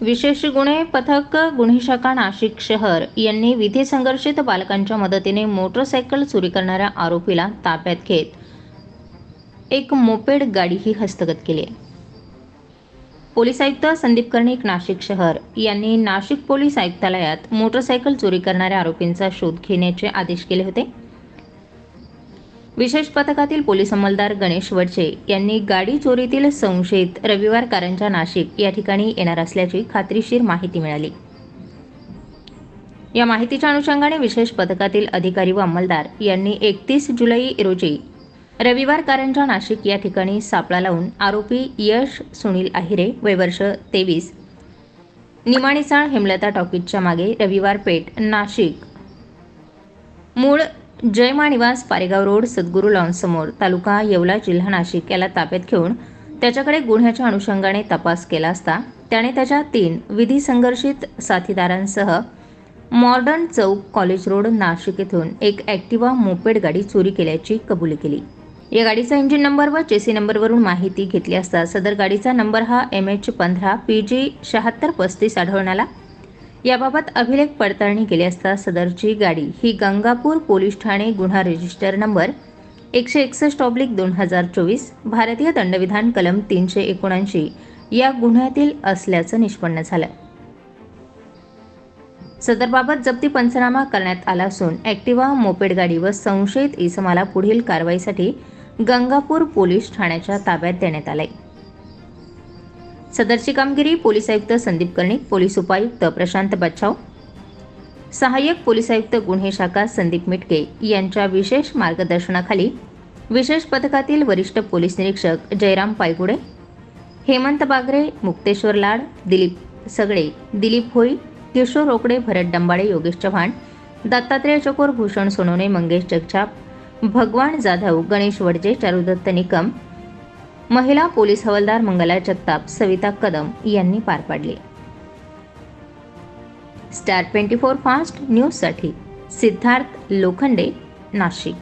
विशेष गुन्हे पथक गुन्हे शाखा नाशिक शहर यांनी विधी संघर्षित बालकांच्या मदतीने मोटरसायकल चोरी करणाऱ्या आरोपीला ताब्यात घेत एक मोपेड गाडीही हस्तगत केली आहे. पोलीस आयुक्त संदीप कर्णिक नाशिक शहर यांनी नाशिक पोलीस आयुक्तालयात मोटरसायकल चोरी करणाऱ्या आरोपींचा शोध घेण्याचे आदेश केले होते. विशेष पथकातील पोलीस अंमलदार गणेश वडचे यांनी गाडी चोरीतील संशयित रविवार कारंजा नाशिक या ठिकाणी येणार असल्याची खात्रीशीर माहिती मिळाली. या माहितीच्या अनुषंगाने विशेष पथकातील अधिकारी व अंमलदार यांनी एकतीस जुलै रोजी रविवार कारंजा नाशिक या ठिकाणी सापळा लावून आरोपी यश सुनील आहिरे वय वर्ष तेवीस निमाणीचाळ हेमलता टॉकीजच्या मागे रविवार पेठ नाशिक. मूळ जयमा निवास पारेगाव रोड सद्गुरू लॉन्समोर तालुका येवला जिल्हा नाशिक याला ताब्यात घेऊन त्याच्याकडे गुन्ह्याच्या अनुषंगाने तपास केला असता त्याने त्याच्या तीन विधी संघर्षित साथीदारांसह मॉडर्न चौक कॉलेज रोड नाशिक येथून एक ॲक्टिवा मोपेड गाडी चोरी केल्याची कबुली केली. या गाडीचा इंजिन नंबर व चेसी नंबरवरून माहिती घेतली असता सदर गाडीचा नंबर हा एम एच पंधरा पी जी शहात्तर पस्तीस आढळून आला. याबाबत अभिलेख पडताळणी केली असता सदरची गाडी ही गंगापूर पोलीस ठाणे गुन्हा रजिस्टर नंबर एकशे एकसष्ट ऑब्लिक दोन हजार चोवीस भारतीय दंडविधान कलम तीनशे एकोणऐंशी या गुन्ह्यातील असल्याचं निष्पन्न झालं. सदरबाबत जप्ती पंचनामा करण्यात आला असून ॲक्टिवा मोपेड गाडी व संशयित इसमाला पुढील कारवाईसाठी गंगापूर पोलीस ठाण्याच्या ताब्यात देण्यात आले सदरची कामगिरी पोलीस आयुक्त संदीप कर्णिक पोलीस उपायुक्त प्रशांत बच्छाव सहाय्यक पोलीस आयुक्त गुन्हे शाखा संदीप मिटके यांच्या विशेष मार्गदर्शनाखाली विशेष पथकातील वरिष्ठ पोलीस निरीक्षक जयराम पायगुडे हेमंत बागरे मुक्तेश्वर लाड दिलीप सगळे दिलीप होई किशोर रोकडे भरत डंबाळे योगेश चव्हाण दत्तात्रय चकोर भूषण सोनवणे मंगेश जगछाप भगवान जाधव गणेश वडजे चारुदत्त निकम महिला पोलीस हवालदार मंगला जगताप सविता कदम यांनी पार पाडले. स्टार ट्वेंटी फोर फास्ट न्यूजसाठी सिद्धार्थ लोखंडे नाशिक.